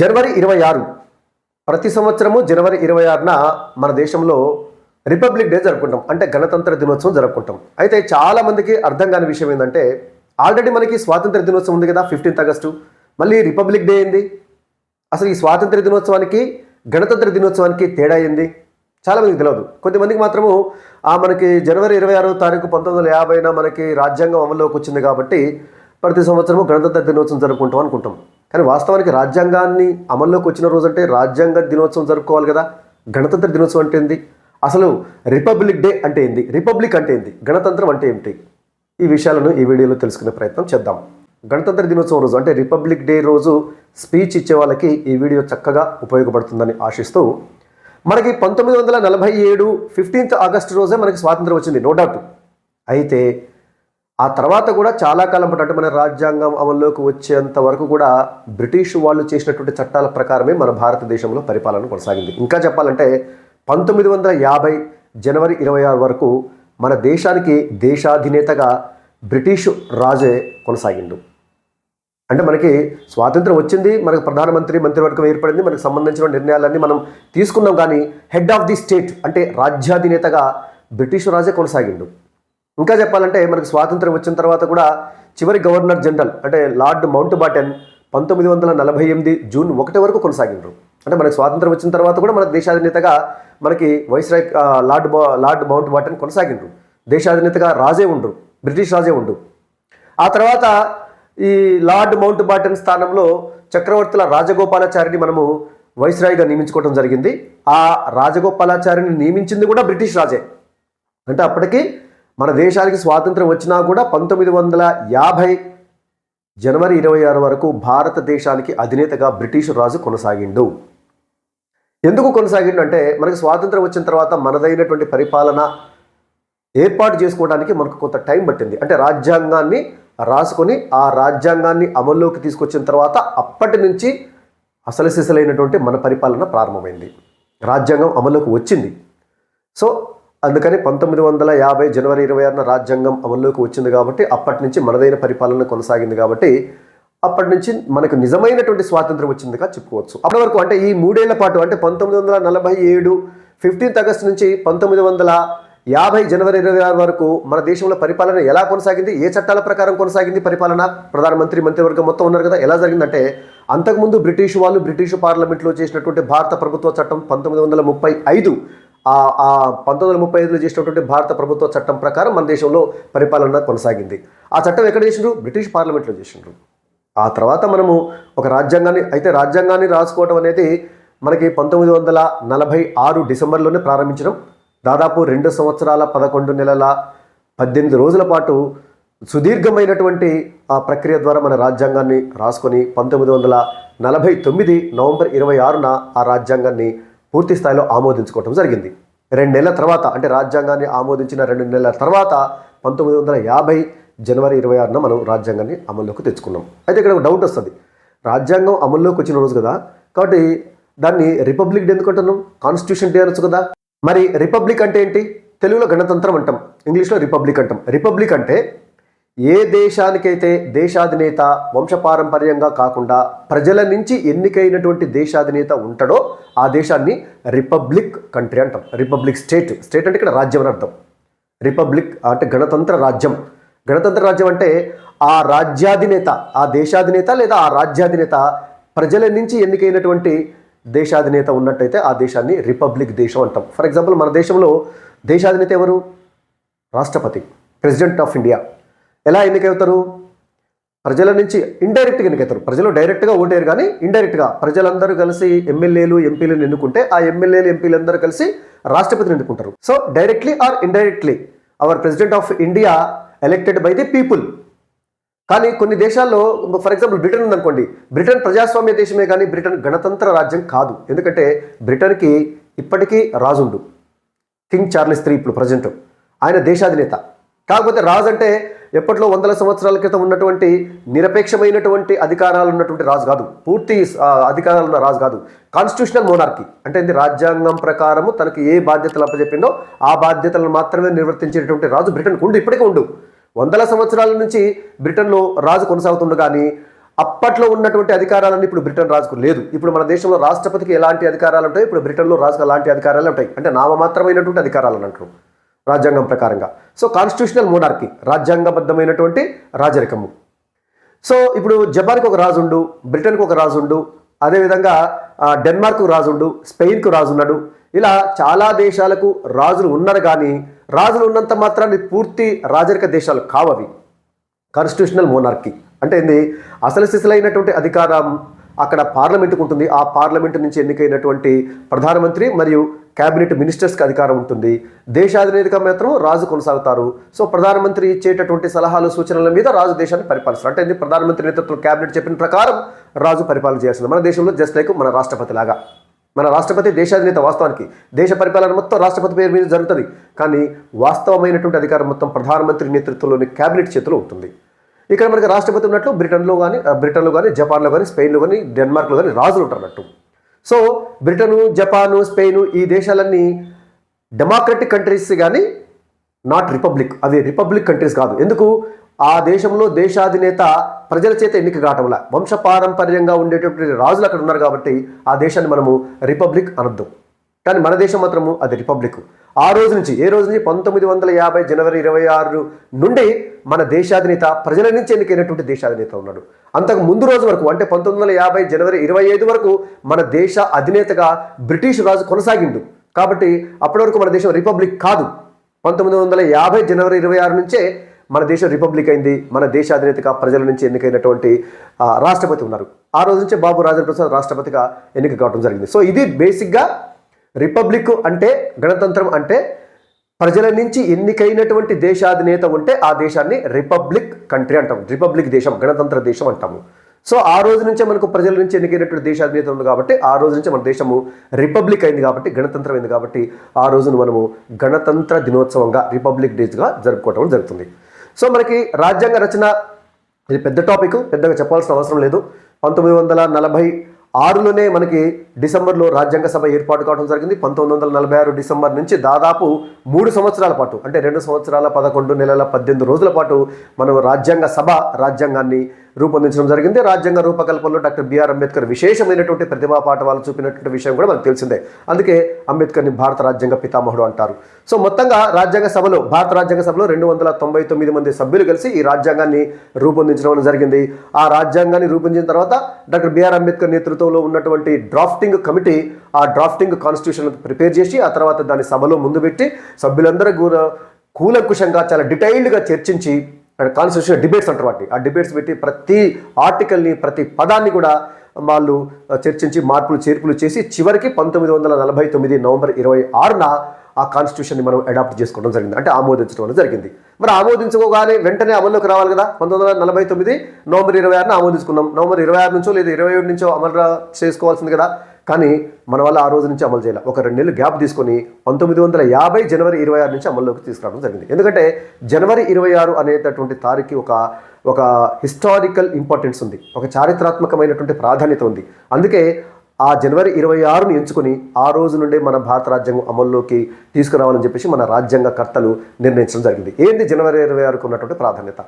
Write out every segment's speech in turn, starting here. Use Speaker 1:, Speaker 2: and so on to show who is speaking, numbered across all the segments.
Speaker 1: జనవరి ఇరవై ఆరు. ప్రతి సంవత్సరము జనవరి ఇరవై ఆరున మన దేశంలో రిపబ్లిక్ డే జరుపుకుంటాం. అంటే గణతంత్ర దినోత్సవం జరుపుకుంటాం. అయితే చాలామందికి అర్థం కాని విషయం ఏంటంటే ఆల్రెడీ మనకి స్వాతంత్ర దినోత్సవం ఉంది కదా ఫిఫ్టీన్త్ ఆగస్టు. మళ్ళీ రిపబ్లిక్ డే ఏంది? అసలు ఈ స్వాతంత్ర దినోత్సవానికి గణతంత్ర దినోత్సవానికి తేడా ఏంది? చాలా మందికి తెలియదు కొంతమందికి మాత్రము ఆ మనకి జనవరి ఇరవై ఆరో తారీఖు పంతొమ్మిది వందల యాభైన మనకి రాజ్యాంగం అమల్లోకి వచ్చింది కాబట్టి ప్రతి సంవత్సరము గణతంత్ర దినోత్సవం జరుపుకుంటాం అనుకుంటాం. కానీ వాస్తవానికి రాజ్యాంగాన్ని అమల్లోకి వచ్చిన రోజు అంటే రాజ్యాంగ దినోత్సవం జరుపుకోవాలి కదా. గణతంత్ర దినోత్సవం అంటే ఏంది? అసలు రిపబ్లిక్ డే అంటే ఏంది? రిపబ్లిక్ అంటే ఏంది? గణతంత్రం అంటే ఏమిటి ఈ విషయాలను ఈ వీడియోలో తెలుసుకునే ప్రయత్నం చేద్దాం. గణతంత్ర దినోత్సవం రోజు అంటే రిపబ్లిక్ డే రోజు స్పీచ్ ఇచ్చే వాళ్ళకి ఈ వీడియో చక్కగా ఉపయోగపడుతుందని ఆశిస్తూ మనకి పంతొమ్మిది వందల నలభై ఏడు ఫిఫ్టీన్త్ ఆగస్ట్ రోజే మనకి స్వాతంత్రం వచ్చింది నో డౌట్. అయితే ఆ తర్వాత కూడా చాలా కాలం పాటు అంటే మన రాజ్యాంగం అమల్లోకి వచ్చేంత వరకు కూడా బ్రిటిష్ వాళ్ళు చేసినటువంటి చట్టాల ప్రకారమే మన భారతదేశంలో పరిపాలన కొనసాగింది. ఇంకా చెప్పాలంటే పంతొమ్మిది వందల యాభై జనవరి ఇరవై ఆరు వరకు మన దేశానికి దేశాధినేతగా బ్రిటిష్ రాజే కొనసాగిండు. అంటే మనకి స్వాతంత్రం వచ్చింది మనకు ప్రధానమంత్రి మంత్రివర్గం ఏర్పడింది మనకు సంబంధించిన నిర్ణయాలన్నీ మనం తీసుకున్నాం కానీ హెడ్ ఆఫ్ ది స్టేట్ అంటే రాజ్యాధినేతగా బ్రిటిష్ రాజే కొనసాగిండు. ఇంకా చెప్పాలంటే మనకు స్వాతంత్రం వచ్చిన తర్వాత కూడా చివరి గవర్నర్ జనరల్ అంటే లార్డ్ మౌంట్ బాటెన్ పంతొమ్మిది వందల నలభై ఎనిమిది జూన్ ఒకటి వరకు కొనసాగిండ్రు. అంటే మనకు స్వాతంత్రం వచ్చిన తర్వాత కూడా మన దేశాధినేతగా మనకి viceroy lord lord Mountbatten కొనసాగిండ్రు. దేశాధినేతగా రాజే ఉండ్రు బ్రిటిష్ రాజే ఉండు. ఆ తర్వాత ఈ లార్డ్ మౌంట్ బాటన్ స్థానంలో చక్రవర్తుల రాజగోపాలాచారిని మనము వైస్రాయ్గా నియమించుకోవడం జరిగింది. ఆ రాజగోపాలాచారిని నియమించింది కూడా బ్రిటిష్ రాజే. అంటే అప్పటికి మన దేశానికి స్వాతంత్రం వచ్చినా కూడా పంతొమ్మిది వందల యాభై జనవరి ఇరవై ఆరు వరకు భారతదేశానికి అధినేతగా బ్రిటిష్ రాజు కొనసాగిండు. ఎందుకు కొనసాగిండు అంటే మనకి స్వాతంత్రం వచ్చిన తర్వాత మనదైనటువంటి పరిపాలన ఏర్పాటు చేసుకోవడానికి మనకు కొంత టైం పట్టింది. అంటే రాజ్యాంగాన్ని రాసుకొని ఆ రాజ్యాంగాన్ని అమల్లోకి తీసుకొచ్చిన తర్వాత అప్పటి నుంచి అసలు సిసలైనటువంటి మన పరిపాలన ప్రారంభమైంది. రాజ్యాంగం అమల్లోకి వచ్చింది. సో అందుకని పంతొమ్మిది వందల యాభై జనవరి ఇరవై ఆరున రాజ్యాంగం అమల్లోకి వచ్చింది కాబట్టి అప్పటి నుంచి మనదైన పరిపాలన కొనసాగింది కాబట్టి అప్పటి నుంచి మనకు నిజమైనటువంటి స్వాతంత్రం వచ్చిందిగా చెప్పుకోవచ్చు. అప్పటి వరకు అంటే ఈ మూడేళ్ళ పాటు అంటే పంతొమ్మిది వందల నలభై ఏడు ఫిఫ్టీన్త్ ఆగస్ట్ నుంచి పంతొమ్మిది వందల యాభై జనవరి ఇరవై ఆరు వరకు మన దేశంలో పరిపాలన ఎలా కొనసాగింది? ఏ చట్టాల ప్రకారం కొనసాగింది పరిపాలన? ప్రధానమంత్రి మంత్రివర్గం మొత్తం ఉన్నారు కదా ఎలా జరిగిందంటే అంతకుముందు బ్రిటిష్ వాళ్ళు బ్రిటిష్ పార్లమెంట్లో చేసినటువంటి భారత ప్రభుత్వ చట్టం పంతొమ్మిది వందల ముప్పై ఐదు ఆ ఆ పంతొమ్మిది వందల ముప్పై ఐదులో చేసినటువంటి భారత ప్రభుత్వ చట్టం ప్రకారం మన దేశంలో పరిపాలన కొనసాగింది. ఆ చట్టం ఎక్కడ చేసిండ్రు? బ్రిటిష్ పార్లమెంట్లో చేసిండ్రు. ఆ తర్వాత మనము ఒక రాజ్యాంగాన్ని అయితే రాజ్యాంగాన్ని రాసుకోవడం అనేది మనకి పంతొమ్మిది వందల నలభై ఆరు డిసెంబర్లోనే ప్రారంభించడం. దాదాపు రెండు సంవత్సరాల పదకొండు నెలల పద్దెనిమిది రోజుల పాటు సుదీర్ఘమైనటువంటి ఆ ప్రక్రియ ద్వారా మన రాజ్యాంగాన్ని రాసుకొని పంతొమ్మిది వందల నలభై తొమ్మిది నవంబర్ ఇరవై ఆరున ఆ రాజ్యాంగాన్ని పూర్తి స్థాయిలో ఆమోదించుకోవటం జరిగింది. రెండు నెలల తర్వాత అంటే రాజ్యాంగాన్ని ఆమోదించిన రెండు నెలల తర్వాత పంతొమ్మిది వందల యాభై జనవరి ఇరవై ఆరున మనం రాజ్యాంగాన్ని అమల్లోకి తెచ్చుకున్నాం. అయితే ఇక్కడ ఒక డౌట్ వస్తుంది. రాజ్యాంగం అమల్లోకి వచ్చిన రోజు కదా? కాబట్టి దాన్ని రిపబ్లిక్ డే ఎందుకు అంటున్నాం? కాన్స్టిట్యూషన్ డే అనొచ్చు కదా? మరి రిపబ్లిక్ అంటే ఏంటి? తెలుగులో గణతంత్రం అంటాం. ఇంగ్లీష్లో రిపబ్లిక్ అంటాం. రిపబ్లిక్ అంటే ఏ దేశానికైతే దేశాధినేత వంశపారంపర్యంగా కాకుండా ప్రజల నుంచి ఎన్నికైనటువంటి దేశాధినేత ఉంటాడో ఆ దేశాన్ని రిపబ్లిక్ కంట్రీ అంటాం. Republic state. స్టేట్ అంటే ఇక్కడ రాజ్యం అని అర్థం. రిపబ్లిక్ అంటే గణతంత్ర రాజ్యం. గణతంత్ర రాజ్యం అంటే ఆ రాజ్యాధినేత ఆ దేశాధినేత లేదా ఆ రాజ్యాధినేత ప్రజల నుంచి ఎన్నికైనటువంటి దేశాధినేత ఉన్నట్టయితే ఆ దేశాన్ని రిపబ్లిక్ దేశం అంటాం. ఫర్ ఎగ్జాంపుల్ మన దేశంలో దేశాధినేత ఎవరు? రాష్ట్రపతి. President of India. ఎలా ఎన్నికవుతారు ప్రజల నుంచి ఇండైరెక్ట్గా ఎన్నికవుతారు ప్రజలు డైరెక్ట్గా ఓటేరు కానీ ఇండైరెక్ట్గా ప్రజలందరూ కలిసి ఎమ్మెల్యేలు ఎంపీలను ఎన్నుకుంటే ఆ ఎమ్మెల్యేలు ఎంపీలు అందరూ కలిసి రాష్ట్రపతిని ఎన్నుకుంటారు. So directly or indirectly our president of India elected by the people కానీ కొన్ని దేశాల్లో ఫర్ ఎగ్జాంపుల్ బ్రిటన్ ఉందనుకోండి. బ్రిటన్ ప్రజాస్వామ్య దేశమే కానీ బ్రిటన్ గణతంత్ర రాజ్యం కాదు. ఎందుకంటే బ్రిటన్కి ఇప్పటికీ రాజుండు. కింగ్ చార్లెస్ త్రీ ఇప్పుడు ప్రజెంట్ ఆయన దేశాధినేత. కాకపోతే రాజు అంటే ఎప్పట్లో వందల సంవత్సరాల క్రితం ఉన్నటువంటి నిరపేక్షమైనటువంటి అధికారాలు ఉన్నటువంటి రాజు కాదు. పూర్తి అధికారాలు ఉన్న రాజు కాదు. కాన్స్టిట్యూషనల్ మోనార్కీ అంటే ఇది రాజ్యాంగం ప్రకారము తనకు ఏ బాధ్యతలు అప్పచెప్పిందో ఆ బాధ్యతలను మాత్రమే నిర్వర్తించేటటువంటి రాజు బ్రిటన్కు ఉండు ఇప్పటికీ ఉండు. వందల సంవత్సరాల నుంచి బ్రిటన్లో రాజు కొనసాగుతుండు కానీ అప్పట్లో ఉన్నటువంటి అధికారాలన్నీ ఇప్పుడు బ్రిటన్ రాజుకు లేదు. ఇప్పుడు మన దేశంలో రాష్ట్రపతికి ఎలాంటి అధికారాలు ఉంటాయి ఇప్పుడు బ్రిటన్లో రాజుకు అలాంటి అధికారాలు ఉంటాయి. అంటే నామమాత్రమైనటువంటి అధికారాలు అని అంటారు. రాజ్యాంగం ప్రకారంగా. సో కాన్స్టిట్యూషనల్ మోనార్కీ రాజ్యాంగబద్ధమైనటువంటి రాజరికము. సో ఇప్పుడు జపాన్కి ఒక రాజు ఉండు బ్రిటన్కి ఒక రాజు ఉండు అదేవిధంగా డెన్మార్క్ రాజుండు స్పెయిన్కు రాజు ఉన్నాడు ఇలా చాలా దేశాలకు రాజులు ఉన్నారు కానీ రాజులు ఉన్నంత మాత్రాన్ని పూర్తి రాజరిక దేశాలు కావవి. కాన్స్టిట్యూషనల్ మోనార్కీ అంటే ఏంది? అసలు సిసలైనటువంటి అధికారం అక్కడ పార్లమెంటుకు ఉంటుంది ఆ పార్లమెంటు నుంచి ఎన్నికైనటువంటి ప్రధానమంత్రి మరియు క్యాబినెట్ మినిస్టర్స్కి అధికారం ఉంటుంది. దేశాధినేతగా మాత్రం రాజు కొనసాగుతారు. సో ప్రధానమంత్రి ఇచ్చేటటువంటి సలహాలు సూచనల మీద రాజు దేశాన్ని పరిపాలిస్తారు. అంటే ఏంది? ప్రధానమంత్రి నేతృత్వం క్యాబినెట్ చెప్పిన ప్రకారం రాజు పరిపాలన చేయాల్సింది. మన దేశంలో జస్ట్ లైక్ మన రాష్ట్రపతి లాగా. మన రాష్ట్రపతి దేశాధినేత వాస్తవానికి దేశ పరిపాలన మొత్తం రాష్ట్రపతి పేరు మీద జరుగుతుంది. కానీ వాస్తవమైనటువంటి అధికారం మొత్తం ప్రధానమంత్రి నేతృత్వంలోని క్యాబినెట్ చేతిలో ఉంటుంది. ఇక్కడ మనకి రాష్ట్రపతి ఉన్నట్లు బ్రిటన్లో కానీ బ్రిటన్లో కానీ జపాన్లో కానీ స్పెయిన్లో కానీ డెన్మార్క్లో కానీ రాజులు ఉంటారన్నట్టు సో బ్రిటను జపాను స్పెయిన్ ఈ దేశాలన్నీ డెమోక్రటిక్ కంట్రీస్ కానీ నాట్ రిపబ్లిక్ అవి రిపబ్లిక్ కంట్రీస్ కాదు. ఎందుకు? ఆ దేశంలో దేశాధినేత ప్రజల చేత ఎన్నిక కావటంలా వంశపారంపర్యంగా ఉండేటటువంటి రాజులు అక్కడ ఉన్నారు కాబట్టి ఆ దేశాన్ని మనము రిపబ్లిక్ అనొద్దు. కానీ మన దేశం మాత్రము అది రిపబ్లిక్ ఆ రోజు నుంచి ఏ రోజు నుంచి పంతొమ్మిది వందల యాభై జనవరి ఇరవై ఆరు నుండి మన దేశాధినేత ప్రజల నుంచి ఎన్నికైనటువంటి దేశాధినేత ఉన్నాడు. అంతకు ముందు రోజు వరకు అంటే పంతొమ్మిది వందల యాభై జనవరి ఇరవై ఐదు వరకు మన దేశ అధినేతగా బ్రిటిష్ రాజు కొనసాగిండు. కాబట్టి అప్పటి వరకు మన దేశం రిపబ్లిక్ కాదు. పంతొమ్మిది వందల యాభై జనవరి ఇరవై ఆరు నుంచే మన దేశం రిపబ్లిక్ అయింది. మన దేశ అధినేతగా ప్రజల నుంచి ఎన్నికైనటువంటి రాష్ట్రపతి ఉన్నారు. ఆ రోజు నుంచే బాబు రాజేంద్ర ప్రసాద్ రాష్ట్రపతిగా ఎన్నిక కావడం జరిగింది. సో ఇది బేసిక్గా రిపబ్లిక్ అంటే గణతంత్రం అంటే ప్రజల నుంచి ఎన్నికైనటువంటి దేశాధినేత ఉంటే ఆ దేశాన్ని రిపబ్లిక్ కంట్రీ అంటాం రిపబ్లిక్ దేశం గణతంత్ర దేశం అంటాము. సో ఆ రోజు నుంచే మనకు ప్రజల నుంచి ఎన్నికైనటువంటి దేశాధినేత ఉంది కాబట్టి ఆ రోజు నుంచే మన దేశము రిపబ్లిక్ అయింది కాబట్టి గణతంత్రం అయింది కాబట్టి ఆ రోజును మనము గణతంత్ర దినోత్సవంగా రిపబ్లిక్ డేస్గా జరుపుకోవడం జరుగుతుంది. సో మనకి రాజ్యాంగ రచన ఇది పెద్ద టాపిక్ పెద్దగా చెప్పాల్సిన అవసరం లేదు. పంతొమ్మిది వందల నలభై ఆరులోనే మనకి డిసెంబర్లో రాజ్యాంగ సభ ఏర్పాటు కావడం జరిగింది. పంతొమ్మిది వందల నలభై ఆరు డిసెంబర్ నుంచి దాదాపు మూడు సంవత్సరాల పాటు అంటే రెండు సంవత్సరాల పదకొండు నెలల పద్దెనిమిది రోజుల పాటు మనం రాజ్యాంగ సభ రాజ్యాంగాన్ని రూపొందించడం జరిగింది. రాజ్యాంగ రూపకల్పనలో డాక్టర్ బిఆర్ అంబేద్కర్ విశేషమైనటువంటి ప్రతిభా పాఠవాలు చూపినటువంటి విషయం కూడా మనకు తెలిసిందే. అందుకే అంబేద్కర్ని భారత రాజ్యాంగ పితామహుడు అంటారు. సో మొత్తంగా రాజ్యాంగ సభలో భారత రాజ్యాంగ సభలో రెండు వందల తొంభై తొమ్మిది మంది సభ్యులు కలిసి ఈ రాజ్యాంగాన్ని రూపొందించడం జరిగింది. ఆ రాజ్యాంగాన్ని రూపొందించిన తర్వాత డాక్టర్ బిఆర్ అంబేద్కర్ నేతృత్వంలో ఉన్నటువంటి డ్రాఫ్టింగ్ కమిటీ ఆ డ్రాఫ్టింగ్ కాన్స్టిట్యూషన్ ప్రిపేర్ చేసి ఆ తర్వాత దాన్ని సభలో ముందు పెట్టి సభ్యులందరూ కూలంకుశంగా చాలా డీటెయిల్డ్గా చర్చించి కాన్స్టిట్యూషన్ డిబేట్స్ అంటారు వాటిని. ఆ డిబేట్స్ పెట్టి ప్రతి ఆర్టికల్ని ప్రతి పదాన్ని కూడా వాళ్ళు చర్చించి మార్పులు చేర్పులు చేసి చివరికి పంతొమ్మిది వందల నలభై తొమ్మిది నవంబర్ ఇరవై ఆరున ఆ కాన్స్టిట్యూషన్ని మనం అడాప్ట్ చేసుకోవడం జరిగింది. అంటే ఆమోదించడం అనేది జరిగింది. మరి ఆమోదించుకోగానే వెంటనే అమల్లోకి రావాలి కదా? పంతొమ్మిది వందల నలభై తొమ్మిది నవంబర్ ఇరవై ఆరున ఆమోదించుకున్నాం. నవంబర్ ఇరవై ఆరు నుంచో లేదా ఇరవై ఏడు నుంచో అమలు చేసుకోవాల్సింది కదా? కానీ మన వల్ల ఆ రోజు నుంచి అమలు చేయాలి. ఒక రెండు నెలలు గ్యాప్ తీసుకొని పంతొమ్మిది వందల యాభై జనవరి ఇరవై ఆరు నుంచి అమల్లోకి తీసుకురావడం జరిగింది. ఎందుకంటే జనవరి ఇరవై ఆరు అనేటటువంటి తారీఖు ఒక ఒక హిస్టారికల్ ఇంపార్టెన్స్ ఉంది. ఒక చారిత్రాత్మకమైనటువంటి ప్రాధాన్యత ఉంది. అందుకే ఆ జనవరి ఇరవై ఆరుని ఎంచుకొని ఆ రోజు నుండే మన భారత రాజ్యాంగం అమల్లోకి తీసుకురావాలని చెప్పేసి మన రాజ్యాంగ కర్తలు నిర్ణయించడం జరిగింది. ఏంది జనవరి ఇరవై ఆరుకు ఉన్నటువంటి ప్రాధాన్యత?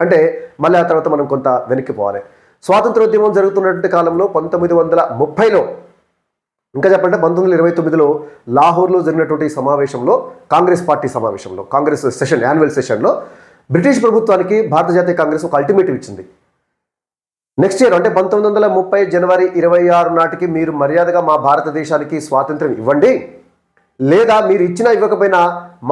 Speaker 1: అంటే మళ్ళీ ఆ తర్వాత మనం కొంత వెనక్కి పోవాలి. స్వాతంత్రోద్యమం జరుగుతున్నటువంటి కాలంలో పంతొమ్మిది వందల ముప్పైలో ఇంకా చెప్పంటే పంతొమ్మిది వందల ఇరవై తొమ్మిదిలో లాహోర్లో జరిగినటువంటి సమావేశంలో కాంగ్రెస్ పార్టీ సమావేశంలో కాంగ్రెస్ సెషన్ యాన్యువల్ సెషన్లో బ్రిటిష్ ప్రభుత్వానికి భారత జాతీయ కాంగ్రెస్ ఒక అల్టిమేటివ్ ఇచ్చింది. నెక్స్ట్ ఇయర్ అంటే పంతొమ్మిది వందల ముప్పై జనవరి ఇరవై ఆరు నాటికి మీరు మర్యాదగా మా భారతదేశానికి స్వాతంత్రం ఇవ్వండి. లేదా మీరు ఇచ్చినా ఇవ్వకపోయినా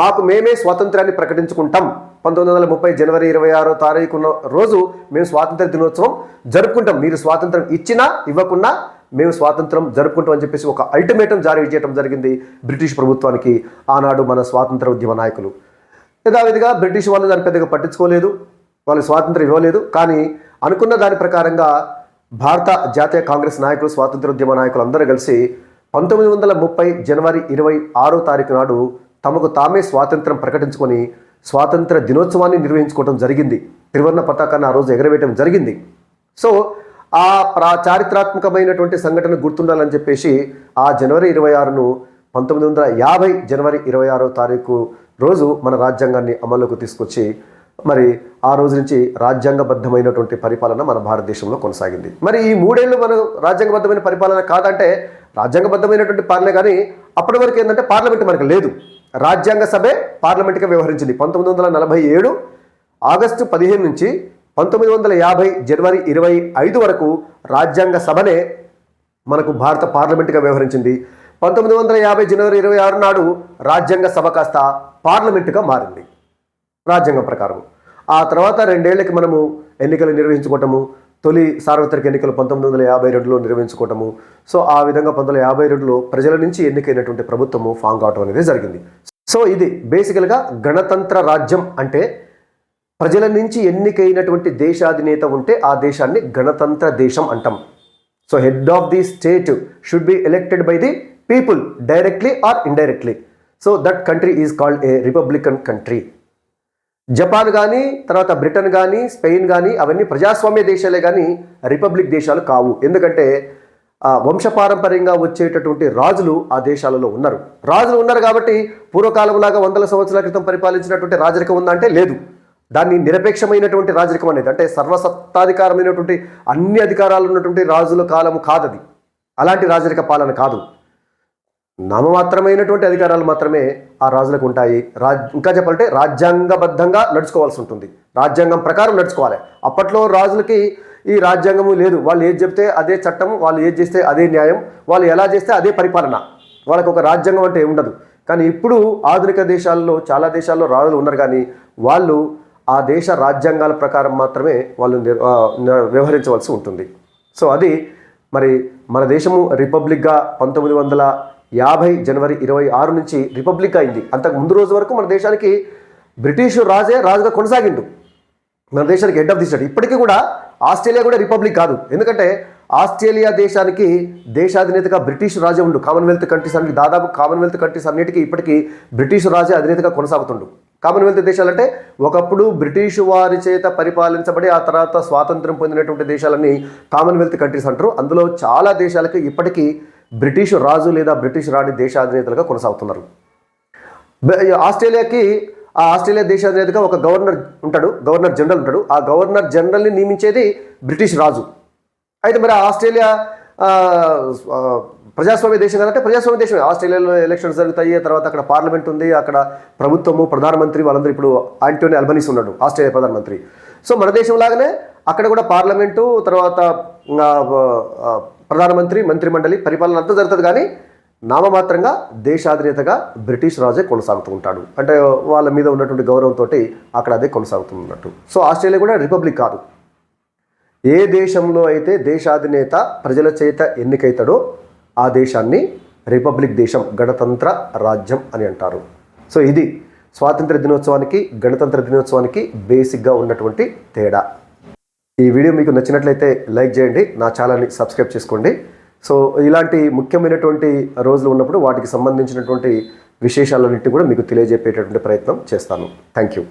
Speaker 1: మాకు మేమే స్వాతంత్రాన్ని ప్రకటించుకుంటాం. పంతొమ్మిది వందల ముప్పై జనవరి ఇరవై ఆరో తారీఖున రోజు మేము స్వాతంత్ర దినోత్సవం జరుపుకుంటాం. మీరు స్వాతంత్రం ఇచ్చినా ఇవ్వకున్నా మేము స్వాతంత్రం జరుపుకుంటాం అని చెప్పేసి ఒక అల్టిమేటం జారీ చేయడం జరిగింది బ్రిటిష్ ప్రభుత్వానికి. ఆనాడు మన స్వాతంత్ర ఉద్యమ నాయకులు. యథావిధిగా బ్రిటిష్ వాళ్ళు దాన్ని పెద్దగా పట్టించుకోలేదు. వాళ్ళు స్వాతంత్రం ఇవ్వలేదు. కానీ అనుకున్న దాని ప్రకారంగా భారత జాతీయ కాంగ్రెస్ నాయకులు స్వాతంత్రోద్యమ నాయకులు అందరూ కలిసి పంతొమ్మిది వందల ముప్పై జనవరి ఇరవై ఆరో తారీఖు నాడు తమకు తామే స్వాతంత్రం ప్రకటించుకొని స్వాతంత్ర దినోత్సవాన్ని నిర్వహించుకోవడం జరిగింది. త్రివర్ణ పతాకాన్ని ఆ రోజు ఎగరవేయడం జరిగింది. సో ఆ ప్రా చారిత్రాత్మకమైనటువంటి సంఘటన గుర్తుండాలని చెప్పేసి ఆ జనవరి ఇరవై ఆరును పంతొమ్మిది వందల యాభై జనవరి ఇరవై ఆరో తారీఖు రోజు మన రాజ్యాంగాన్ని అమల్లోకి తీసుకొచ్చి మరి ఆ రోజు నుంచి రాజ్యాంగబద్ధమైనటువంటి పరిపాలన మన భారతదేశంలో కొనసాగింది. మరి ఈ మూడేళ్ళు మనం రాజ్యాంగబద్ధమైన పరిపాలన కాదంటే రాజ్యాంగబద్ధమైనటువంటి పాలన కానీ అప్పటి వరకు ఏంటంటే పార్లమెంట్ మనకు లేదు. రాజ్యాంగ సభే పార్లమెంట్గా వ్యవహరించింది. పంతొమ్మిది వందల నలభై ఏడు ఆగస్టు పదిహేను నుంచి పంతొమ్మిది వందల యాభై జనవరి ఇరవై ఐదు వరకు రాజ్యాంగ సభనే మనకు భారత పార్లమెంటుగా వ్యవహరించింది. పంతొమ్మిది వందల యాభై జనవరి ఇరవై ఆరు నాడు రాజ్యాంగ సభ కాస్త పార్లమెంటుగా మారింది. రాజ్యాంగం ప్రకారం. ఆ తర్వాత రెండేళ్ళకి మనము ఎన్నికలు నిర్వహించుకోవటము తొలి సార్వత్రిక ఎన్నికలు పంతొమ్మిది వందల యాభై రెండులో నిర్వహించుకోవటము. సో ఆ విధంగా పంతొమ్మిది వందల యాభై రెండులో ప్రజల నుంచి ఎన్నికైనటువంటి ప్రభుత్వము ఫామ్ కావటం అనేది జరిగింది. సో ఇది బేసికల్గా గణతంత్ర రాజ్యం అంటే ప్రజల నుంచి ఎన్నికైనటువంటి దేశాధినేత ఉంటే ఆ దేశాన్ని గణతంత్ర దేశం అంటాం. So head of the state should be elected by the people directly or indirectly so that country is called a republican country Japan కానీ తర్వాత బ్రిటన్ కానీ స్పెయిన్ కానీ అవన్నీ ప్రజాస్వామ్య దేశాలే కానీ రిపబ్లిక్ దేశాలు కావు. ఎందుకంటే వంశపారంపర్యంగా వచ్చేటటువంటి రాజులు ఆ దేశాలలో ఉన్నారు. రాజులు ఉన్నారు కాబట్టి పూర్వకాలంలాగా వందల సంవత్సరాల క్రితం పరిపాలించినటువంటి రాజరికం ఉందంటే లేదు. దాన్ని నిరపేక్షమైనటువంటి రాజరికం అనేది అంటే సర్వసత్తాధికారమైనటువంటి అన్ని అధికారాలు ఉన్నటువంటి రాజుల కాలము కాదది. అలాంటి రాజరిక పాలన కాదు. నామమాత్రమైనటువంటి అధికారాలు మాత్రమే ఆ రాజులకు ఉంటాయి. రాజ్ ఇంకా చెప్పాలంటే రాజ్యాంగబద్ధంగా నడుచుకోవాల్సి ఉంటుంది. రాజ్యాంగం ప్రకారం నడుచుకోవాలి. అప్పట్లో రాజులకి ఈ రాజ్యాంగము లేదు. వాళ్ళు ఏది చెప్తే అదే చట్టం వాళ్ళు ఏది చేస్తే అదే న్యాయం వాళ్ళు ఎలా చేస్తే అదే పరిపాలన. వాళ్ళకు ఒక రాజ్యాంగం అంటే ఉండదు కానీ ఇప్పుడు ఆధునిక దేశాల్లో చాలా దేశాల్లో రాజులు ఉన్నారు కానీ వాళ్ళు ఆ దేశ రాజ్యాంగాల ప్రకారం మాత్రమే వాళ్ళు వ్యవహరించవలసి ఉంటుంది. సో అది మరి మన దేశము రిపబ్లిక్గా పంతొమ్మిది వందల యాభై జనవరి ఇరవై ఆరు నుంచి రిపబ్లిక్ అయింది. అంతకు ముందు రోజు వరకు మన దేశానికి బ్రిటిష్ రాజే రాజుగా కొనసాగిండు. మన దేశానికి హెడ్ ఆఫ్ ది స్టేట్. ఇప్పటికీ కూడా ఆస్ట్రేలియా కూడా రిపబ్లిక్ కాదు. ఎందుకంటే ఆస్ట్రేలియా దేశానికి దేశాధినేతగా బ్రిటిష్ రాజే ఉండు. కామన్వెల్త్ కంట్రీస్ అన్నిటికీ దాదాపు కామన్వెల్త్ కంట్రీస్ అన్నిటికీ ఇప్పటికీ బ్రిటిష్ రాజే అధినేతగా కొనసాగుతుండు. కామన్వెల్త్ దేశాలంటే ఒకప్పుడు బ్రిటిష్ వారి చేత పరిపాలించబడి ఆ తర్వాత స్వాతంత్రం పొందినటువంటి దేశాలన్నీ కామన్వెల్త్ కంట్రీస్ అంటారు. అందులో చాలా దేశాలకి ఇప్పటికీ బ్రిటిష్ రాజు లేదా బ్రిటిష్ రాణి దేశాధినేతలుగా కొనసాగుతున్నారు. ఆస్ట్రేలియాకి ఆ ఆస్ట్రేలియా దేశాధినేతగా ఒక గవర్నర్ ఉంటాడు గవర్నర్ జనరల్ ఉంటాడు. ఆ గవర్నర్ జనరల్ని నియమించేది బ్రిటిష్ రాజు. అయితే మరి ఆ ఆస్ట్రేలియా ప్రజాస్వామ్య దేశం కదంటే ప్రజాస్వామ్య దేశమే. ఆస్ట్రేలియాలో ఎలక్షన్స్ జరుగుతాయి తర్వాత అక్కడ పార్లమెంట్ ఉంది అక్కడ ప్రభుత్వము ప్రధానమంత్రి వాళ్ళందరూ ఇప్పుడు ఆంటోనీ అల్బనీస్ ఉన్నాడు ఆస్ట్రేలియా ప్రధానమంత్రి. సో మన దేశం లాగానే అక్కడ కూడా పార్లమెంటు తర్వాత ప్రధానమంత్రి మంత్రిమండలి పరిపాలన అంతా జరుగుతుంది. కానీ నామమాత్రంగా దేశాధినేతగా బ్రిటిష్ రాజే కొనసాగుతూ ఉంటాడు అంటే వాళ్ళ మీద ఉన్నటువంటి గౌరవంతో అక్కడ అదే కొనసాగుతున్నట్టు. సో ఆస్ట్రేలియా కూడా రిపబ్లిక్ కాదు. ఏ దేశంలో అయితే దేశాధినేత ప్రజల చేత ఎన్నికైతాడో ఆ దేశాన్ని రిపబ్లిక్ దేశం గణతంత్ర రాజ్యం అని అంటారు. సో ఇది స్వాతంత్ర దినోత్సవానికి గణతంత్ర దినోత్సవానికి బేసిక్గా ఉన్నటువంటి తేడా. ఈ వీడియో మీకు నచ్చినట్లయితే లైక్ చేయండి నా ఛానల్ని సబ్స్క్రైబ్ చేసుకోండి. సో ఇలాంటి ముఖ్యమైనటువంటి రోజులు ఉన్నప్పుడు వాటికి సంబంధించినటువంటి విశేషాలన్నింటినీ కూడా మీకు తెలియజెప్పేటటువంటి ప్రయత్నం చేస్తాను. Thank you